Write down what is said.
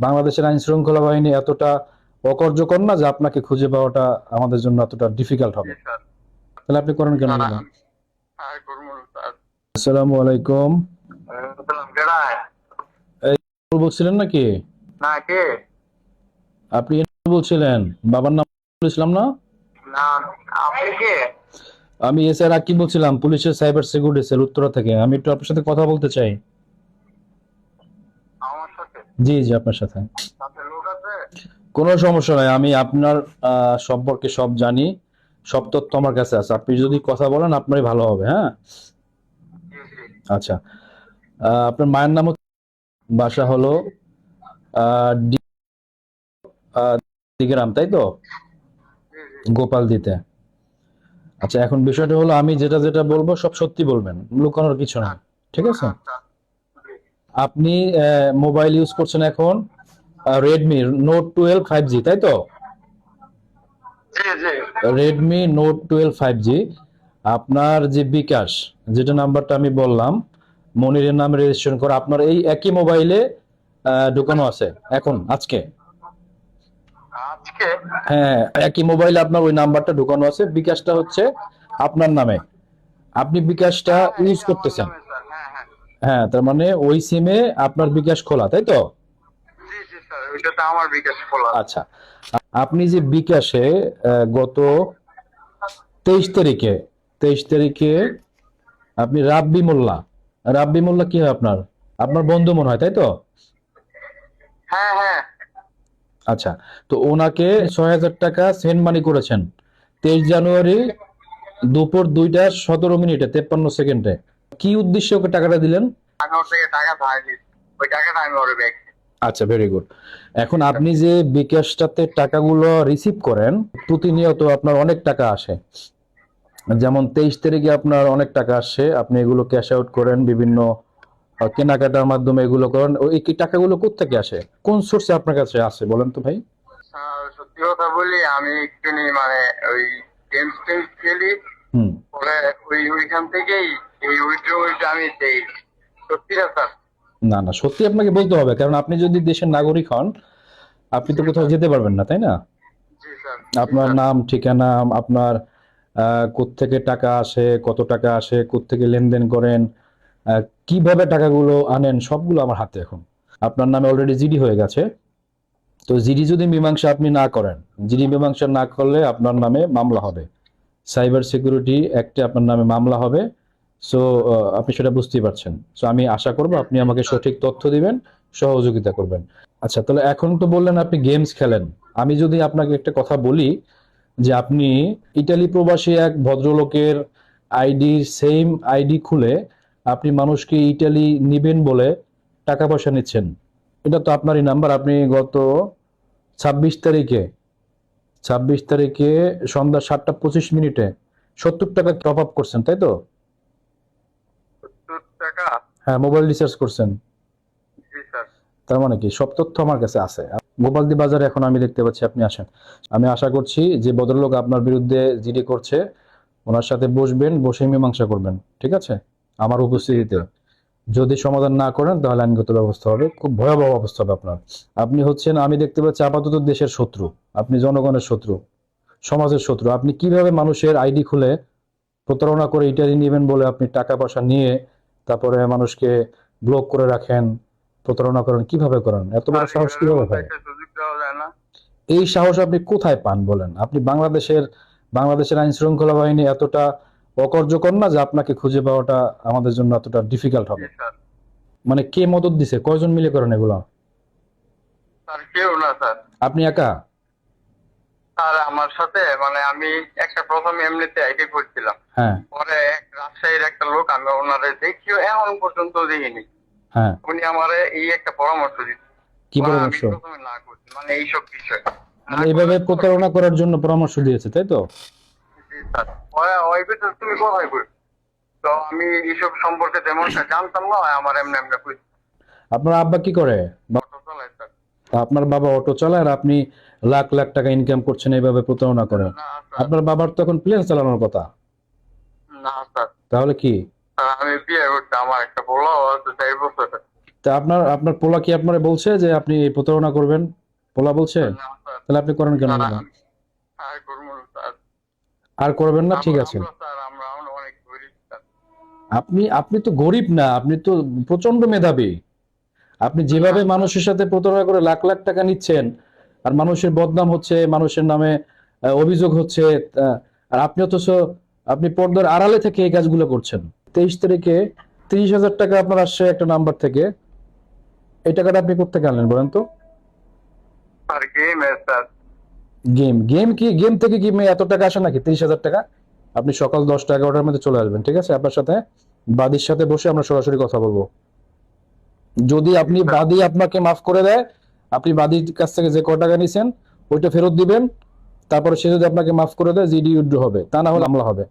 বাংলাদেশের আইন শৃঙ্খলা বাহিনী এতটা অকার্যকর না যে আপনাকে খুঁজে পাওয়াটা আমাদের জন্য এতটা ডিফিকাল্ট হবে। তাহলে আপনি করেন কেন? স্যার আসসালামু আলাইকুম। বলছিলেন নাকি? না কে? আপনি বলছিলেন। বাবার নাম বলেছিলাম না? না আপনি কে? আমি এস আর আকিব বলছিলাম পুলিশের সাইবার সিকিউরিটি সেল উত্তরা থেকে। আমি একটু আপনার সাথে কথা বলতে চাই। জি জি আপনার সাথে। কোনো সমস্যা নাই আমি আপনার সম্পর্কে সব জানি সব তথ্য আমার কাছে আছে। আপনি যদি কথা বলেন আপনারই ভালো হবে হ্যাঁ? আচ্ছা আপনার মায়ের নাম বাসা হলো দিগ্রাম তাই তো? গোপাল দিতে। আচ্ছা এখন বিষয়টা হলো আমি যেটা যেটা বলব সব সত্যি বলবেন লুকানোর কিছু না ঠিক আছে? আচ্ছা। আপনি মোবাইল ইউজ করছেন এখন Redmi Note twelve five G তাই তো? Redmi Note twelve five G আপনার যে বিকাশ যেটা নাম্বারটা আমি বললাম মনিরের নামে রেজিস্ট্রেশন করা আপনার এই একই মোবাইলে ঢুকানো আছে এখন আজকে? হ্যাঁ একই মোবাইলে আপনার ওই নাম্বারটা ঢুকানো আছে বিকাশটা হচ্ছে আপনার নামে। আপনি বিকাশটা ইউজ করতেছেন। হ্যাঁ তার মানে ওই সিমে আপনার বিকাশ খোলা তাই তো? আমার বিকাশ খোলা। আচ্ছা আপনি যে বিকাশে গত তেইশ তারিখে তেইশ তারিখে আপনি রাব্বি মোল্লা রাব্বি মোল্লা কি হয় আপনার? আপনার বন্ধু মনে হয় তাই তো? হ্যাঁ হ্যাঁ। আচ্ছা তো ওনাকে ছয় হাজার টাকা সেন্ড মানি করেছেন তেইশ জানুয়ারি দুপুর দুইটা সতেরো মিনিটে তেপ্পান্ন সেকেন্ডে। কি উদ্দেশ্যে ওকে টাকাটা দিলেন? আমি ওর থেকে টাকা ধার নিই ওই টাকাটা আমি ওর ব্যাগ আচ্ছা ভেরি গুড এখন আপনি যে বিকাশটাতে টাকাগুলো রিসিভ করেন প্রতিনিয়ত আপনার অনেক টাকা আসে। যেমন তেইশ তারিখে আপনার অনেক টাকা আসছে আপনি এগুলো ক্যাশ আউট করেন বিভিন্ন কেনাকাটার মাধ্যমে এগুলো করেন। ওই কি টাকাগুলো কোথেকে আসে? কোন সোর্সে আপনার কাছে আসে বলেন তো ভাই? সত্যি কথা বলি আমি একটু মানে ওই গেমস টেমস খেলি পরে ওই ওইখান থেকেই এই উইথড্রোটা আমি দেই। সত্যি না স্যার? না না সত্যি আপনাকে বলতে হবে কারণ আপনি যদি দেশের নাগরিক হন আপনি তো কোথাও যেতে পারবেন না তাই না? আপনার নাম ঠিকানা আপনার আহ, কোত্থেকে টাকা আসে কত টাকা আসে কোত্থেকে লেনদেন করেন কীভাবে টাকাগুলো আনেন সবগুলো আমার হাতে এখন। আপনার নামে অলরেডি জিডি হয়ে গেছে। তো জিডি যদি মীমাংসা আপনি না করেন জিডি মীমাংসা না করলে আপনার নামে মামলা হবে। সাইবার সিকিউরিটি অ্যাক্টে আপনার নামে মামলা হবে। সো আপনি সেটা বুঝতেই পারছেন। সো আমি আশা করব আপনি আমাকে সঠিক তথ্য দিবেন সহযোগিতা করবেন। আচ্ছা তাহলে এখন তো বললেন আপনি গেমস খেলেন। আমি যদি আপনাকে একটা কথা বলি যে আপনি ইটালি প্রবাসী এক ভদ্রলোকের আইডি সেম আইডি খুলে আপনি মানুষকে ইটালি নিবেন বলে টাকা পয়সা নিচ্ছেন। এটা তো আপনারই নাম্বার। আপনি গত ছাব্বিশ তারিখে ছাব্বিশ তারিখে সন্ধ্যা সাতটা পঁচিশ মিনিটে। সত্তর টাকা টপ আপ করছেন তাই তো? টাকা? হ্যাঁ মোবাইল রিচার্জ করছেন। তার মানে কি? সব তথ্য আমার কাছে আছে। গোপালদি বাজারে এখন আমি দেখতে পাচ্ছি আপনি আসেন। আমি আশা করছি যে ভদ্রলোক আপনার বিরুদ্ধে জিডি করছে ওনার সাথে বসবেন বসে মীমাংসা করবেন। ঠিক আছে? আমার উপস্থিতিতে। যদি সমাধান না করেন তাহলে আইনগত ব্যবস্থা হবে। খুব ভয়াবহ অবস্থা হবে আপনার। আপনি হচ্ছেন আমি দেখতে পাচ্ছি আপাতত দেশের শত্রু। আপনি জনগণের শত্রু সমাজের শত্রু। আপনি কীভাবে মানুষের আইডি খুলে প্রতারণা করে ইটালি নেবেন বলে আপনি টাকা পয়সা নিয়ে তারপরে মানুষকে ব্লক করে রাখেন প্রতারণা করেন কীভাবে করেন? এত বড় সাহস কীভাবে হয়? এই সাহস আপনি কোথায় পান বলেন? আপনি বাংলাদেশের বাংলাদেশের আইন শৃঙ্খলা বাহিনী এতটা অকার্যকর না যে আপনাকে খুঁজে পাওয়াটা আমাদের জন্য এতটা ডিফিকাল্ট হবে? মানে কে মদত দিছে? কয়জন মিলে করেন এগুলো? স্যার কেউ না স্যার। আপনি একা? স্যার আমার সাথে মানে আমি একটা প্রথম এমনিতে আইডি করছিলাম হ্যাঁ। পরে এক রাজশাহীর একটা লোক আমি ওনারে দেখিও এখন পর্যন্ত দেখিনি। হ্যাঁ। উনি আমারে এই একটা পরামর্শ দিচ্ছে কি মানে পরামর্শ? প্রথমে না করছি মানে এইসব বিষয়। মানে এইভাবে প্রতারণা করার জন্য পরামর্শ দিয়েছে তাই তো? ওই ভিতরে তুমি কোথায় কই তো আমি এইসব সম্পর্কে তেমনটা জানতাম না আমার এমনি এমনি কই আপনার আব্বা কি করে? আপনার বাবা অটো চালায় আর আপনি লাখ লাখ টাকা ইনকাম করছেন এইভাবে প্রতারণা করে না স্যার। আপনার বাবার তখন প্লেন চালানোর কথা। না স্যার। তাহলে কি? আমি বিয়ে করতে আমার একটা বড় আছে চার বছর তা আপনার আপনার পোলা কি আপনার বলছে যে আপনি প্রতারণা করবেন? পোলা বলছে? তাহলে আপনি করেন কেন না। আর করবেন না ঠিক আছে। আপনি আপনি তো গরিব না আপনি তো প্রচণ্ড মেধাবী। আপনি যেভাবে মানুষের সাথে প্রতারণা করে লাখ লাখ টাকা নিচ্ছেন আর মানুষের বদনাম হচ্ছে মানুষের নামে অভিযোগ হচ্ছে আর আপনি অথচ আপনি পর্দার আড়ালে থেকে এই কাজগুলো করছেন। তেইশ তারিখে তিরিশ হাজার টাকা আপনার আসছে একটা নাম্বার থেকে। এই টাকাটা আপনি কোথেকে আনলেন বলেন তো? আর গেম স্যার। গেম গেম কি গেম থেকে কি এত টাকা আসে নাকি? তিরিশ হাজার টাকা? আপনি সকাল দশটা এগারোটার মধ্যে চলে আসবেন ঠিক আছে? আপনার সাথে বাদির সাথে বসে আমরা সরাসরি কথা বলব। যদি আপনি বাদি আপনাকে মাফ করে দেয় আপনি বাদির কাছ থেকে যে ক টাকা নিছেন ওইটা ফেরত দিবেন তারপরে সে যদি আপনাকে মাফ করে দেয় জিডি উইথড্র হবে। তা না হলে আমলা হবে।